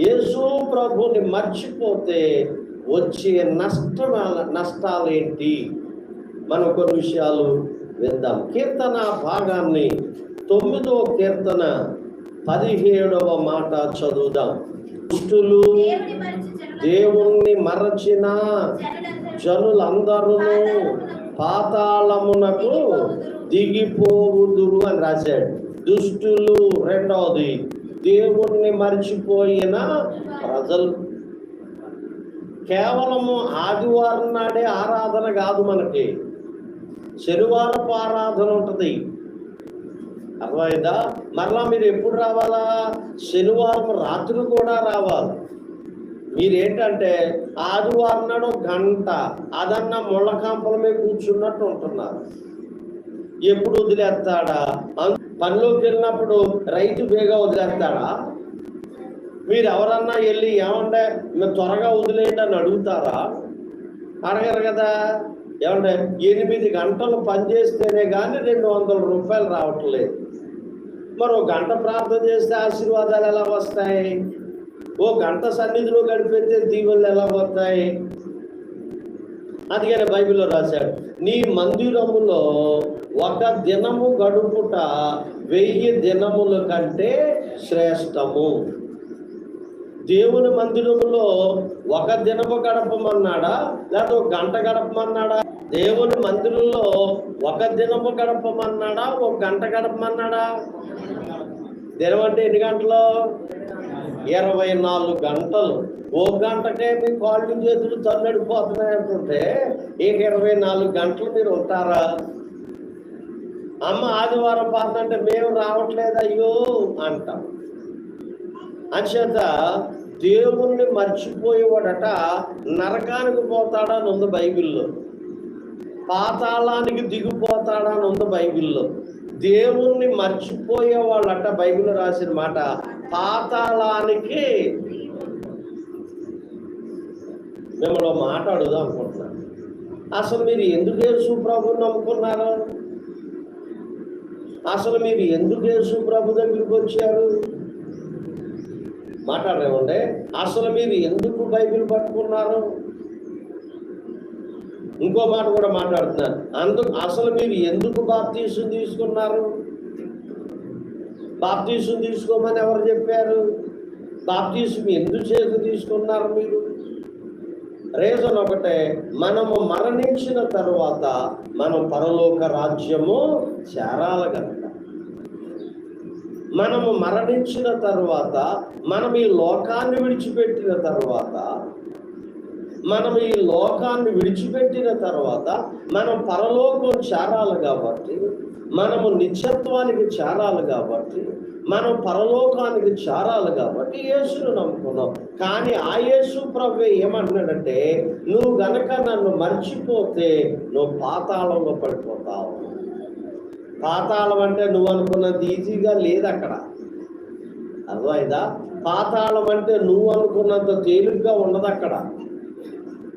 యేసు ప్రభుని మర్చిపోతే వచ్చే నష్టం నష్టాలేంటి? మనం కొన్ని విషయాలు విందాం. కీర్తన భాగాన్ని తొమ్మిదో కీర్తన పదిహేడవ మాట చదువుదాం. దుష్టులు దేవుణ్ణి మరచిన జనులందరూ పాతాళమునకు దిగిపోవుదురు అని రాశాడు. దుష్టులు రెండవది దేవుణ్ణి మర్చిపోయిన ప్రజలు కేవలము ఆదివారం నాడే ఆరాధన కాదు మనకి. శనివారపు ఆరాధన ఉంటుంది. అర్థమైందా? మరలా మీరు ఎప్పుడు రావాలా? శనివారం రాత్రి కూడా రావాలి. మీరేంటంటే ఆదివారం నాడు గంట అదన్న ముళ్ళ కాంపల మీద కూర్చున్నట్టు ఉంటున్నారు. ఎప్పుడు వదిలేస్తాడా? పనిలోకి వెళ్ళినప్పుడు రైతు బేగా వదిలేస్తాడా? మీరు ఎవరన్నా వెళ్ళి ఏమంటే మీరు త్వరగా వదిలేయండి అని అడుగుతారా? అడగరు కదా. ఏమంటే ఎనిమిది గంటలు పనిచేస్తేనే కానీ రెండు వందల రూపాయలు రావట్లేదు. మరో ఒక గంట ప్రార్థన చేస్తే ఆశీర్వాదాలు ఎలా వస్తాయి? ఓ గంట సన్నిధిలో గడిపితే దీవెనలు ఎలా వస్తాయి అందుకని బైబిల్లో రాశాడు నీ మందిరములో ఒక దినము గడుపుట వెయ్యి దినముల కంటే శ్రేష్టము. దేవుని మందిరంలో ఒక దినము గడపమన్నాడా? లేదా ఒక గంట గడపమన్నాడా? దేవుని మందిరంలో ఒక దినము గడపమన్నాడా? ఒక గంట గడపమన్నాడా? దినం అంటే ఎన్ని గంటలు? ఇరవై నాలుగు గంటలు. ఓ గంటకే మీ కాళ్ళు చేతులు తన్నడిపోతున్నాయి అనుకుంటే ఇక ఇరవై నాలుగు గంటలు మీరు ఉంటారా? అమ్మ ఆదివారం పాత అంటే మేము రావట్లేదు అయ్యో అంటాం. అంచేత దేవుణ్ణి మర్చిపోయేవాడట నరకానికి పోతాడా ఉంది బైబిల్లో. పాతాళానికి దిగిపోతాడా ఉంది బైబిల్లో. దేవుణ్ణి మర్చిపోయే వాళ్ళట బైబిల్ రాసిన మాట పాతాళానికి. మిమ్మల్ని మాట్లాడుదాం మాట అడుగుదాం అనుకుంటున్నాను. అసలు మీరు ఎందుకు యేసు ప్రభుని నమ్ముకున్నారు? అసలు మీరు ఎందుకు యేసు ప్రభు దగ్గరికి వచ్చారు? మాట్లాడేమంటే అసలు మీరు ఎందుకు బైబిల్ పట్టుకున్నారు? ఇంకో మాట కూడా మాట్లాడుతున్నారు అందుకు అసలు మీరు ఎందుకు బాప్తీసు తీసుకున్నారు? బాప్తీసు తీసుకోమని ఎవరు చెప్పారు? బాప్తీసు ఎందుకు చేసి తీసుకున్నారు మీరు? రీజన్ ఒకటే మనము మరణించిన తరువాత మనం పరలోక రాజ్యము చేరాలి కనుక మనము మరణించిన తరువాత మనం ఈ లోకాన్ని విడిచిపెట్టిన తర్వాత మనం ఈ లోకాన్ని విడిచిపెట్టిన తర్వాత మనం పరలోకం చేరాలి కాబట్టి మనము నిత్యత్వానికి చేరాలి కాబట్టి మనం పరలోకానికి చేరాలి కాబట్టి యేసును నమ్ముకున్నాం. కానీ ఆ యేసు ప్రభు ఏమంటున్నాడంటే నువ్వు గనక నన్ను మర్చిపోతే నువ్వు పాతాళంలో పడిపోతావు. పాతాళం అంటే నువ్వు అనుకున్నది ఈజీగా లేదు అక్కడ. అర్థమైందా? పాతాళం అంటే నువ్వు అనుకున్నంత తేలిగ్గా ఉండదు అక్కడ.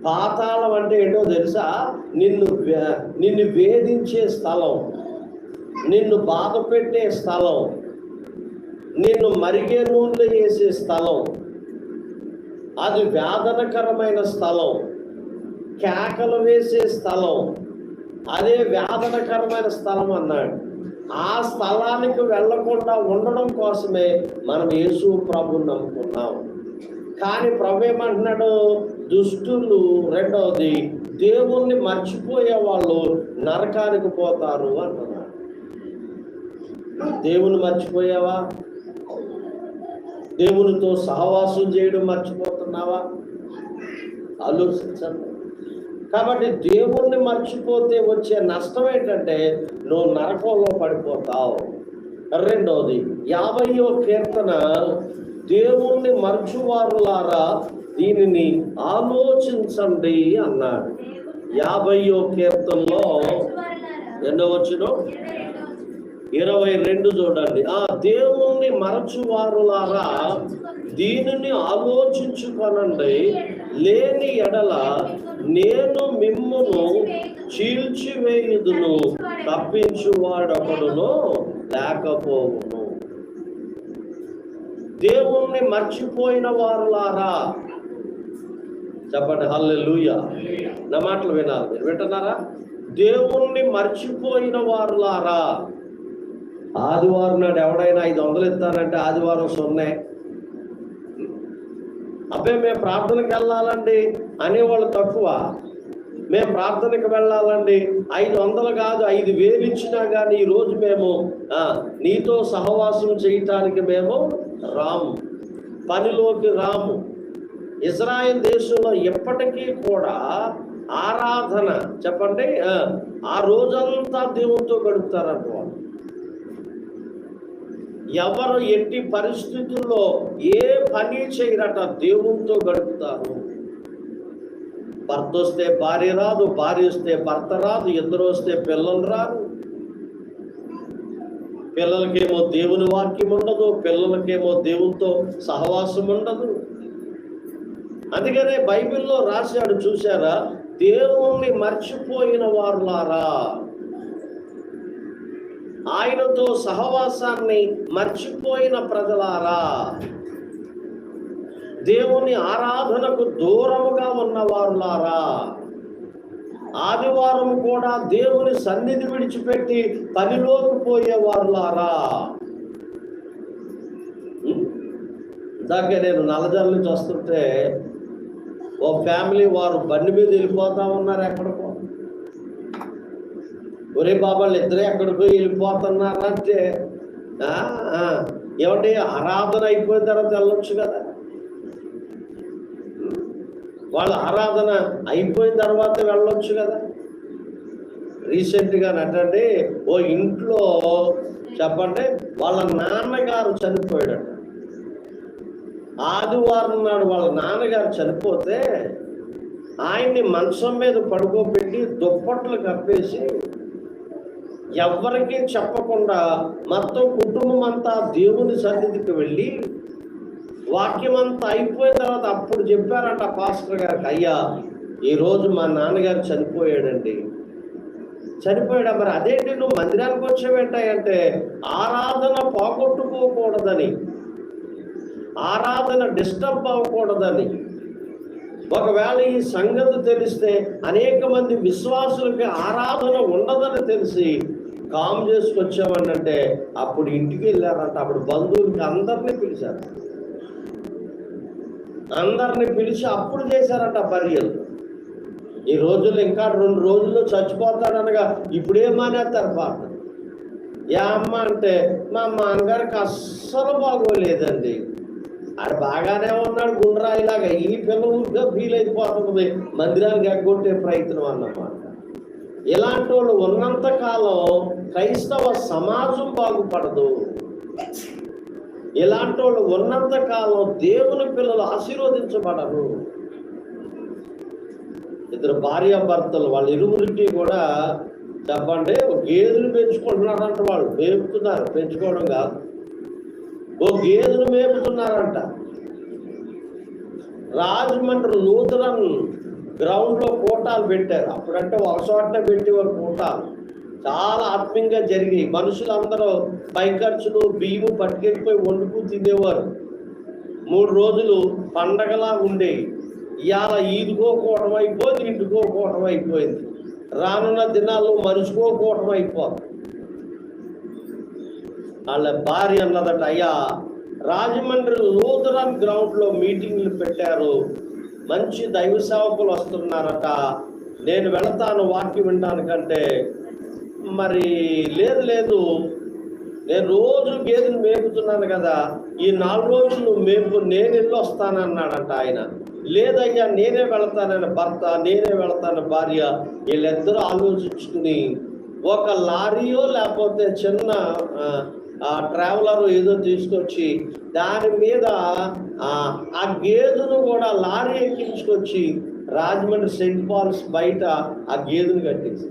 పాతాళం అంటే ఏంటో తెలుసా? నిన్ను వే- నిన్ను వేధించే స్థలం నిన్ను బాధ పెట్టే స్థలం నిన్ను మరిగే నూనె వేసే స్థలం అది వేదనకరమైన స్థలం. కేకలు వేసే స్థలం. అదే వేదనకరమైన స్థలం అన్నాడు. ఆ స్థలానికి వెళ్ళకుండా ఉండడం కోసమే మనం యేసు ప్రభుని నమ్ముకున్నాం. కానీ ప్రభు ఏమంటున్నాడు? దుష్టులు రెండవది దేవుణ్ణి మర్చిపోయే వాళ్ళు నరకానికి పోతారు అంటున్నాడు. దేవుని మర్చిపోయావా? దేవునితో సహవాసం చేయడం మర్చిపోతున్నావా? ఆలోచించండి కాబట్టి దేవుణ్ణి మర్చిపోతే వచ్చే నష్టం ఏంటంటే నువ్వు నరకంలో పడిపోతావు. రెండవది యాభయో కీర్తన దేవుణ్ణి మర్చువారులారా దీనిని ఆలోచించండి అన్నాడు. యాభైయో కీర్తనలో ఎన్నో వచ్చినో? ఇరవై రెండు చూడండి. ఆ దేవుణ్ణి మరచువారులారా దీనిని ఆలోచించుకొనండి. లేని ఎడల నేను మిమ్మును చీల్చివేయుదును తప్పించువాడొకడును లేకపోవును. దేవుణ్ణి మర్చిపోయిన వారులారా. చెప్పండి హల్లెలూయ. నా మాటలు వినాలి. వింటున్నారా? దేవుణ్ణి మర్చిపోయిన వారులారా. ఆదివారం నాడు ఎవడైనా ఐదు వందలు ఇస్తానంటే ఆదివారం సున్నే. అబ్బే మేము ప్రార్థనకి వెళ్ళాలండి. అనేవాళ్ళు తక్కువ. మేము ప్రార్థనకి వెళ్ళాలండి. ఐదు వందలు కాదు ఐదు వేలు ఇచ్చినా కానీ ఈరోజు మేము నీతో సహవాసం చేయటానికి మేము రాము. పనిలోకి రాము. ఇజ్రాయెల్ దేశంలో ఎప్పటికీ కూడా ఆరాధన చెప్పండి ఆ, రోజంతా దేవునితో గడుపుతారనుకో. ఎవరు ఎట్టి పరిస్థితుల్లో ఏ పని చేయరట దేవునితో గడుపుతారు? భర్త వస్తే భార్య రాదు భార్య వస్తే భర్త రాదు ఇద్దరు వస్తే పిల్లలు రారు. పిల్లలకేమో దేవుని వాక్యం ఉండదు పిల్లలకేమో దేవునితో సహవాసం ఉండదు. అందుకనే బైబిల్లో రాశాడు చూసారా దేవుణ్ణి మర్చిపోయిన వారులారా. ఆయనతో సహవాసాన్ని మర్చిపోయిన ప్రజలారా. దేవుని ఆరాధనకు దూరముగా ఉన్నవారులారా. ఆదివారం కూడా దేవుని సన్నిధి విడిచిపెట్టి పనిలోకి పోయేవారులారా. ఇందాక నేను నల్లజల్ల నుంచి వస్తుంటే ఓ ఫ్యామిలీ వారు బండి మీద వెళ్ళిపోతా ఉన్నారు ఎక్కడికో. ఒరే బాబాళ్ళు ఇద్దరే పోయి వెళ్ళిపోతున్నారు అంటే ఏమంటే ఆరాధన అయిపోయిన తర్వాత వెళ్ళొచ్చు కదా. వాళ్ళ ఆరాధన అయిపోయిన తర్వాత వెళ్ళొచ్చు కదా. రీసెంట్గా నటండి ఓ ఇంట్లో చెప్పండి వాళ్ళ నాన్నగారు చనిపోయాడు ఆదివారం నాడు వాళ్ళ నాన్నగారు చనిపోతే ఆయన్ని మంచం మీద పడుకోబెట్టి దుప్పట్లు కప్పేసి ఎవరికి చెప్పకుండా మొత్తం కుటుంబం అంతా దేవుని సన్నిధికి వెళ్ళి వాక్యం అంతా అయిపోయిన తర్వాత అప్పుడు చెప్పారంట పాస్టర్ గారికి అయ్యా ఈరోజు మా నాన్నగారు చనిపోయాడండి. చనిపోయాడా? మరి అదేంటి నువ్వు మందిరానికి వచ్చేవేంటాయంటే ఆరాధన పోగొట్టుకోకూడదని ఆరాధన డిస్టర్బ్ అవ్వకూడదని. ఒకవేళ ఈ సంగతి తెలిస్తే అనేక మంది విశ్వాసులకి ఆరాధన ఉండదని తెలిసి కామ్ చేసుకొచ్చామనంటే అప్పుడు ఇంటికి వెళ్ళారంట. అప్పుడు బంధువులకి అందరినీ పిలిచారు. అందరిని పిలిచి అప్పుడు చేశారంట బర్యలు ఈ రోజుల్లో ఇంకా రెండు రోజుల్లో చచ్చిపోతాడనగా ఇప్పుడే మానేస్తారు పాట ఏ అమ్మ అంటే మా నాన్నగారికి అస్సలు బాగోలేదండి. ఆడు బాగానే ఉన్నాడు గుండ్రాయిలాగా ఈ పిల్ల ఊరిగా ఫీల్ అయిపోతుంది మందిరానికి ఎగ్గొట్టే ప్రయత్నం అన్నమాట. ఇలాంటి వాళ్ళు ఉన్నంత కాలం క్రైస్తవ సమాజం బాగుపడదు. ఇలాంటి వాళ్ళు ఉన్నంత కాలం దేవుని పిల్లలు ఆశీర్వదించబడరు. ఇద్దరు భార్యాభర్తలు వాళ్ళ ఇరువురికి కూడా చెప్పండి ఒక గేదెలు పెంచుకుంటున్నారంట వాళ్ళు. మేపుతున్నారు పెంచుకోవడం కాదు. ఓ గేదెలు మేపుతున్నారంట. రాజమండ్రి నూతన గ్రౌండ్లో కూటాలు పెట్టారు. అప్పుడంటే ఒక పెట్టేవారు కూటాలు. చాలా ఆత్మీయంగా జరిగాయి మనుషులందరూ పై ఖర్చులు బియ్యము పట్టుకెళ్ళిపోయి వండుకు తినేవారు. మూడు రోజులు పండగలా ఉండేవి ఇవాళ ఈదుకోకోవడం అయిపోయింది ఇంటికోకోవడం అయిపోయింది రానున్న దినాల్లో మనుషుకోకోవడం అయిపోతుంది వాళ్ళ భార్య అన్నదట అయ్యా రాజమండ్రి లూథరన్ గ్రౌండ్లో మీటింగ్లు పెట్టారు. మంచి దైవ సేవకులు వస్తున్నారట. నేను వెళతాను వాక్యం వినడానికంటే మరి లేదు లేదు. నేను రోజు గేదెలు మేపుతున్నాను కదా. ఈ నాలుగు రోజులు నువ్వు మేపు నేను వెళ్ళి వస్తానన్నాడంట ఆయన. లేదయ్యా నేనే వెళతానని భర్త నేనే వెళతాను భార్య వీళ్ళిద్దరూ ఆలోచించుకుని ఒక లారీయో లేకపోతే చిన్న ట్రావెలర్ ఏదో తీసుకొచ్చి దాని మీద ఆ గేదెను కూడా లారీ ఎక్కించుకొచ్చి రాజమండ్రి సెయింట్ పాల్స్ బయట ఆ గేదెను కట్టేసి.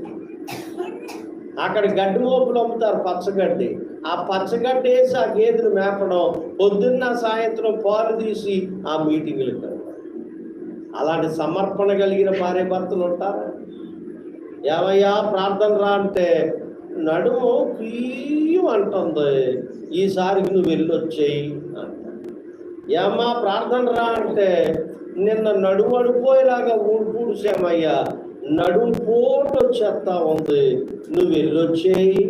అక్కడ గడ్డి మోపులు అమ్ముతారు పచ్చగడ్డి. ఆ పచ్చగడ్డి వేసి ఆ గేదెను మేపడం పొద్దున్న సాయంత్రం పాలు తీసి ఆ మీటింగ్లు అలాంటి సమర్పణ కలిగిన భార్య భర్తలు ఉంటారు? ఏమయ్యా ప్రార్థన రా అంటే నడుము క్లీయం అంటుంది ఈసారికి నువ్వు వెళ్ళొచ్చేయి అంట. ప్రార్థన రా అంటే నిన్న నడుము అడిపోయేలాగా ఊడిపూడిసామయ్యా నడుము పోటు వచ్చేస్తా ఉంది. నువ్వు వెళ్ళొచ్చేయి.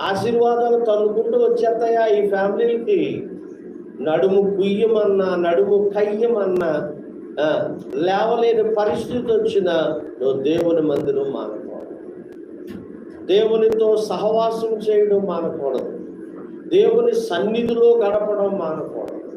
ఆశీర్వాదాలు తన్నుకుంటూ వచ్చేస్తాయా ఈ ఫ్యామిలీకి నడుము కుయ్యమన్నా నడుము కయ్యమన్నా లేవలేని పరిస్థితి వచ్చినా నువ్వు దేవుని మందిరం మానవు దేవునితో సహవాసం చేయడం మానకూడదు. దేవుని సన్నిధిలో గడపడం మానకూడదు.